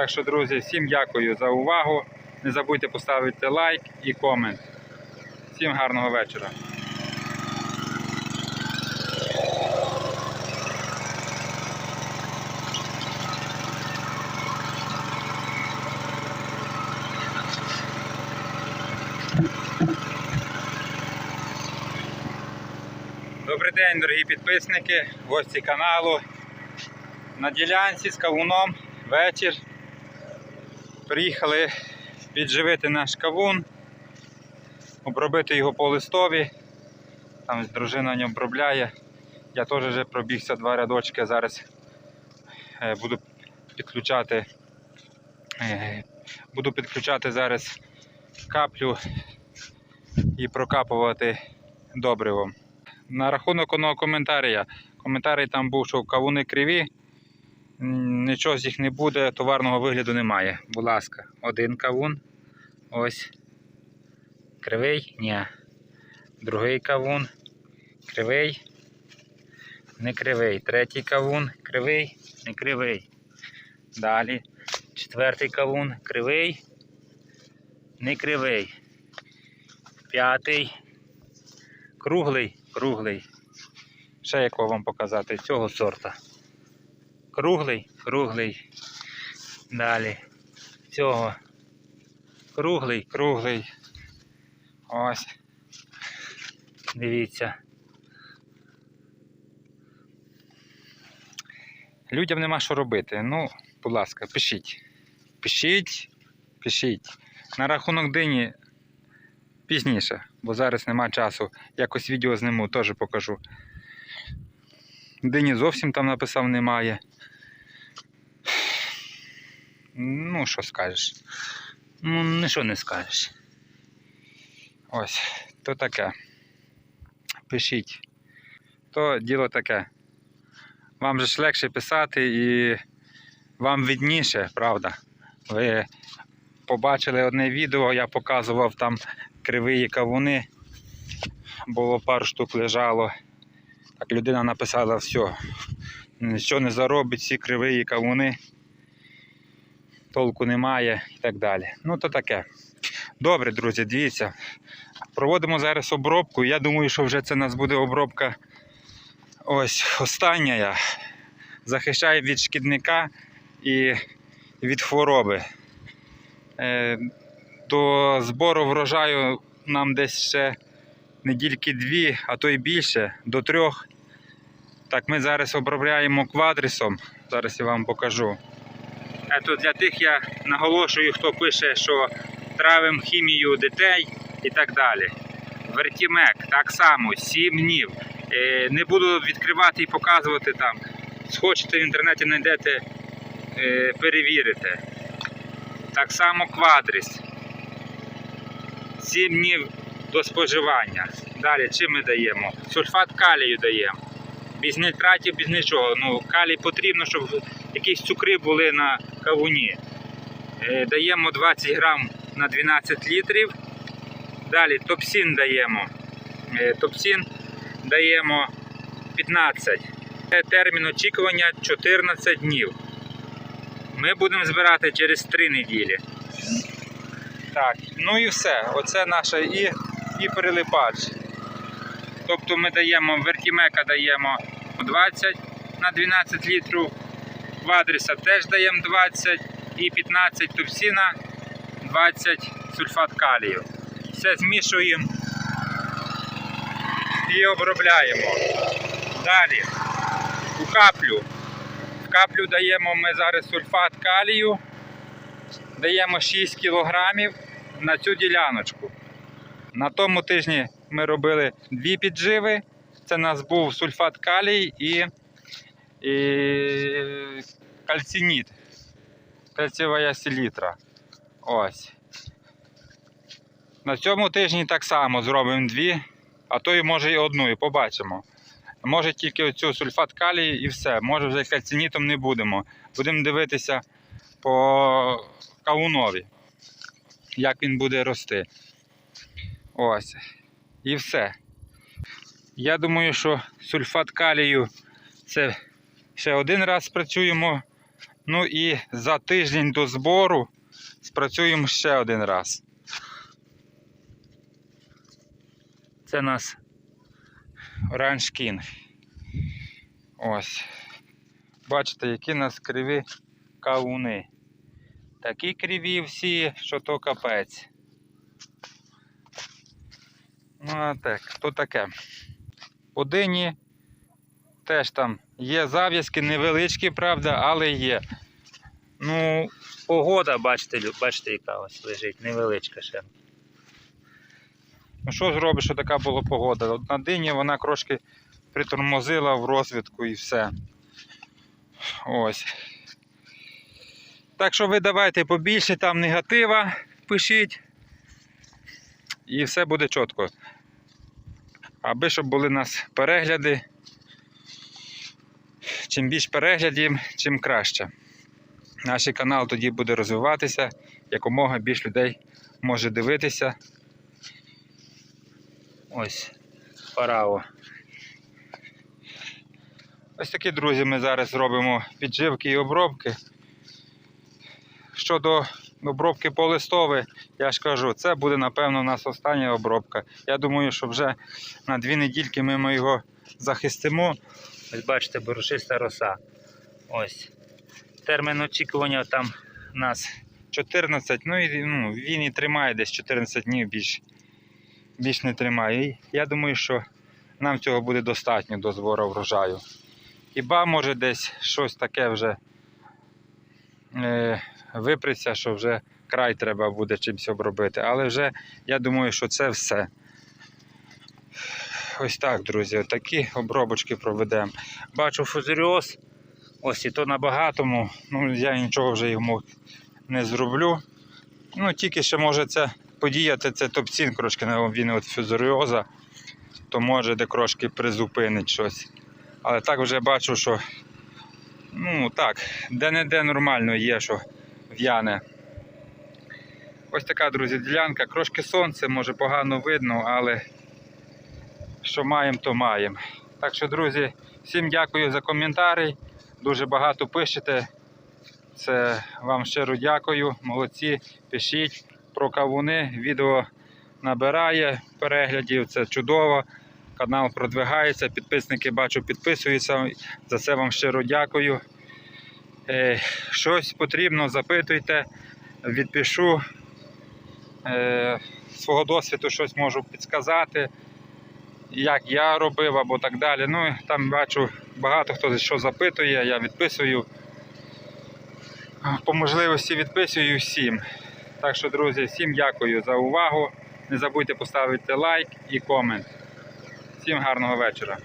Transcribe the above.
Так що, друзі, всім дякую за увагу. Не забудьте поставити лайк і комент. Всім гарного вечора. Добрий день, дорогі підписники, гості каналу. На ділянці з кавуном вечір. Приїхали підживити наш кавун, обробити його по листові. Там дружина не обробляє. Я теж вже пробігся два рядочки. Зараз е, буду підключати. е, Буду підключати зараз каплю і прокапувати добривом. На рахунок одного коментаря. Коментарій там був, що кавуни криві. Нічого з їх не буде, товарного вигляду немає. Будь ласка, один кавун. Ось. Кривий? Ні. Другий кавун. Кривий. Не кривий. Третій кавун. Кривий. Не кривий. Далі. Четвертий кавун. Кривий. Не кривий. П'ятий. Круглий. Круглий. Ще якого вам показати цього сорта. Круглий, круглий. Далі. Цього. Круглий, круглий. Ось. Дивіться. Людям нема що робити. Ну, будь ласка, пишіть. Пишіть, пишіть. На рахунок дині пізніше, бо зараз нема часу. Якось відео зніму, теж покажу. Дині зовсім там написав немає. Ну, що скажеш? Ну, нічого не скажеш. Ось, то таке. Пишіть. То діло таке. Вам же ж легше писати і вам видніше, правда? Ви побачили одне відео, я показував там криві кавуни. Було пару штук лежало. Так людина написала все. Нічого не заробить, всі криві кавуни толку немає і так далі. Ну, то таке. Добре, друзі, дивіться. Проводимо зараз обробку. Я думаю, що вже це у нас буде обробка ось остання. Захищає від шкідника і від хвороби. Е, До збору врожаю нам десь ще недільки дві, а то й більше, до трьох. Так, ми зараз обробляємо квадрисом. Зараз я вам покажу. Ето для тих я наголошую, хто пише, що травим хімію дітей і так далі. Вертімек так само, 7 днів. Е, не буду відкривати і показувати там. Схочете в інтернеті знайдете, е, перевірите. Так само квадрис. 7 днів до споживання. Далі чим ми даємо? Сульфат калію даємо. Без нітратів, без нічого. Ну, калій потрібно, щоб якісь цукри були на кавуні. Е, Даємо 20 грам на 12 літрів. Далі топсін даємо. Е, Топсін даємо 15. Е, Термін очікування 14 днів. Ми будемо збирати через 3 неділі. Так, ну і все. Оце наша і, і перелипач. Тобто ми даємо вертімека даємо 20 на 12 літрів, квадриса теж даємо 20 і 15 топсіна, 20 сульфат калію. Все змішуємо і обробляємо. Далі у каплю. В каплю даємо ми зараз сульфат калію, даємо 6 кг на цю діляночку. На тому тижні ми робили дві підживи. Це у нас був сульфат калій і, і кальцініт. Кальцієва селітра. Ось. На цьому тижні так само зробимо дві, а то і може і одну, і побачимо. Може тільки оцю сульфат калій і все. Може вже кальцинітом не будемо. Будемо дивитися по кавунові, як він буде рости. Ось. І все. Я думаю, що сульфат калію це ще один раз спрацюємо Ну і за тиждень до збору спрацюємо ще один раз. Це нас Orange King. Ось. Бачите, які у нас криві кавуни. Такі криві всі, що то капець. Ну, а так, то таке. По дині теж там є зав'язки, невеличкі, правда, але є. Ну, погода, бачите, бачите, яка ось лежить, невеличка ще. Ну що зробиш, що така була погода? На дині вона трошки притормозила в розвитку і все. Ось. Так що ви давайте побільше там негатива пишіть. І все буде чітко. Аби щоб були у нас перегляди. Чим більш переглядів, чим краще. Наш канал тоді буде розвиватися, якомога більш людей може дивитися. Ось параво. Ось такі, друзі, ми зараз робимо підживки і обробки. Щодо обробки по листові, я ж кажу, це буде, напевно, у нас остання обробка. Я думаю, що вже на дві недільки ми його захистимо. Ось бачите, борошиста роса. Ось. Термін очікування там у нас 14, ну і ну, він і тримає десь 14 днів більш, більш не тримає. І я думаю, що нам цього буде достатньо до збору врожаю. Хіба може десь щось таке вже е, виприться, що вже край треба буде чимось обробити. Але вже я думаю, що це все. Ось так, друзі, такі обробочки проведемо. Бачу фузаріоз, ось і то на багатому. Ну, я нічого вже йому не зроблю. Ну, тільки ще може це подіяти, це топцін трошки на він від фузаріоза, то може де трошки призупинить щось. Але так вже бачу, що ну так, де-не-де нормально є, що в'яне. Ось така, друзі, ділянка. Трошки сонце, може погано видно, але що маємо, то маємо. Так що, друзі, всім дякую за коментарі. Дуже багато пишете. Це вам щиро дякую. Молодці. Пишіть про кавуни. Відео набирає переглядів. Це чудово. Канал продвигається. Підписники бачу, підписуються. За це вам щиро дякую. Е, щось потрібно, запитуйте, відпишу. Е, свого досвіду щось можу підказати як я робив або так далі. Ну, там бачу, багато хто що запитує, я відписую. По можливості відписую всім. Так що, друзі, всім дякую за увагу. Не забудьте поставити лайк і комент. Всім гарного вечора.